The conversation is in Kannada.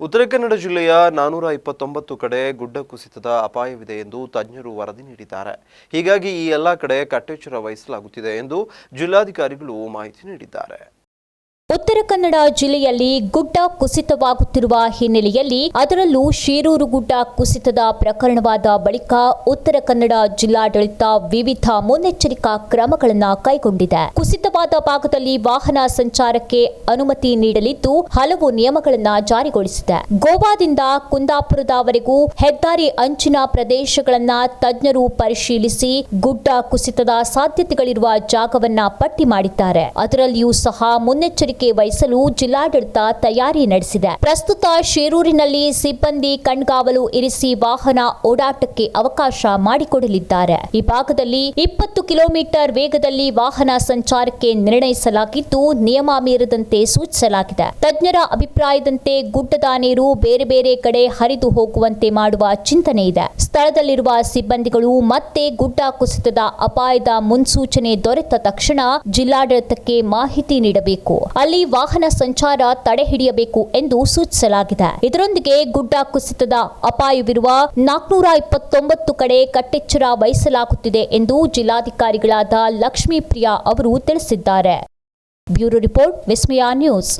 ಉತ್ತರ ಕನ್ನಡ ಜಿಲ್ಲೆಯ ನಾನೂರ ಇಪ್ಪತ್ತೊಂಬತ್ತು ಕಡೆ ಗುಡ್ಡ ಕುಸಿತದ ಅಪಾಯವಿದೆ ಎಂದು ತಜ್ಞರು ವರದಿ ನೀಡಿದ್ದಾರೆ. ಹೀಗಾಗಿ ಈ ಎಲ್ಲ ಕಡೆ ಕಟ್ಟೆಚ್ಚರ ವಹಿಸಲಾಗುತ್ತಿದೆ ಎಂದು ಜಿಲ್ಲಾಧಿಕಾರಿಗಳು ಮಾಹಿತಿ ನೀಡಿದ್ದಾರೆ. ಉತ್ತರ ಕನ್ನಡ ಜಿಲ್ಲೆಯಲ್ಲಿ ಗುಡ್ಡ ಕುಸಿತವಾಗುತ್ತಿರುವ ಹಿನ್ನೆಲೆಯಲ್ಲಿ ಅದರಲ್ಲೂ ಶೀರೂರು ಗುಡ್ಡ ಕುಸಿತದ ಪ್ರಕರಣವಾದ ಬಳಿಕ ಉತ್ತರ ಕನ್ನಡ ಜಿಲ್ಲಾಡಳಿತ ವಿವಿಧ ಮುನ್ನೆಚ್ಚರಿಕಾ ಕ್ರಮಗಳನ್ನು ಕೈಗೊಂಡಿದೆ. ಕುಸಿತವಾದ ಭಾಗದಲ್ಲಿ ವಾಹನ ಸಂಚಾರಕ್ಕೆ ಅನುಮತಿ ನೀಡಲಿದ್ದು ಹಲವು ನಿಯಮಗಳನ್ನು ಜಾರಿಗೊಳಿಸಿದೆ. ಗೋವಾದಿಂದ ಕುಂದಾಪುರದವರೆಗೂ ಹೆದ್ದಾರಿ ಅಂಚಿನ ಪ್ರದೇಶಗಳನ್ನ ತಜ್ಞರು ಪರಿಶೀಲಿಸಿ ಗುಡ್ಡ ಕುಸಿತದ ಸಾಧ್ಯತೆಗಳಿರುವ ಜಾಗವನ್ನ ಪಟ್ಟಿ ಮಾಡಿದ್ದಾರೆ. ಅದರಲ್ಲಿಯೂ ಸಹ ಮುನ್ನೆಚ್ಚರಿಕೆ ವಹಿಸಲು ಜಿಲ್ಲಾಡಳಿತ ತಯಾರಿ ನಡೆಸಿದೆ. ಪ್ರಸ್ತುತ ಶೇರೂರಿನಲ್ಲಿ ಸಿಬ್ಬಂದಿ ಕಣ್ಗಾವಲು ಇರಿಸಿ ವಾಹನ ಓಡಾಟಕ್ಕೆ ಅವಕಾಶ ಮಾಡಿಕೊಡಲಿದ್ದಾರೆ. ಈ ಭಾಗದಲ್ಲಿ ಇಪ್ಪತ್ತು ಕಿಲೋಮೀಟರ್ ವೇಗದಲ್ಲಿ ವಾಹನ ಸಂಚಾರಕ್ಕೆ ನಿರ್ಣಯಿಸಲಾಗಿದ್ದು, ನಿಯಮ ಮೀರದಂತೆ ಸೂಚಿಸಲಾಗಿದೆ. ತಜ್ಞರ ಅಭಿಪ್ರಾಯದಂತೆ ಗುಡ್ಡದ ನೀರು ಬೇರೆ ಬೇರೆ ಕಡೆ ಹರಿದು ಹೋಗುವಂತೆ ಮಾಡುವ ಚಿಂತನೆ ಇದೆ. ಸ್ಥಳದಲ್ಲಿರುವ ಸಿಬ್ಬಂದಿಗಳು ಮತ್ತೆ ಗುಡ್ಡ ಕುಸಿತದ ಅಪಾಯದ ಮುನ್ಸೂಚನೆ ದೊರೆತ ತಕ್ಷಣ ಜಿಲ್ಲಾಡಳಿತಕ್ಕೆ ಮಾಹಿತಿ ನೀಡಬೇಕು. ಅಲ್ಲಿ ವಾಹನ ಸಂಚಾರ ತಡೆ ಹಿಡಿಯಬೇಕು ಎಂದು ಸೂಚಿಸಲಾಗಿದೆ. ಇದರೊಂದಿಗೆ ಗುಡ್ಡ ಕುಸಿತದ ಅಪಾಯವಿರುವ ನಾಲ್ಕುನೂರ ಇಪ್ಪತ್ತೊಂಬತ್ತು ಕಡೆ ಕಟ್ಟೆಚ್ಚರ ವಹಿಸಲಾಗುತ್ತಿದೆ ಎಂದು ಜಿಲ್ಲಾಧಿಕಾರಿಗಳಾದ ಲಕ್ಷ್ಮೀಪ್ರಿಯಾ ಅವರು ತಿಳಿಸಿದ್ದಾರೆ. Bureau report, Vismaya news.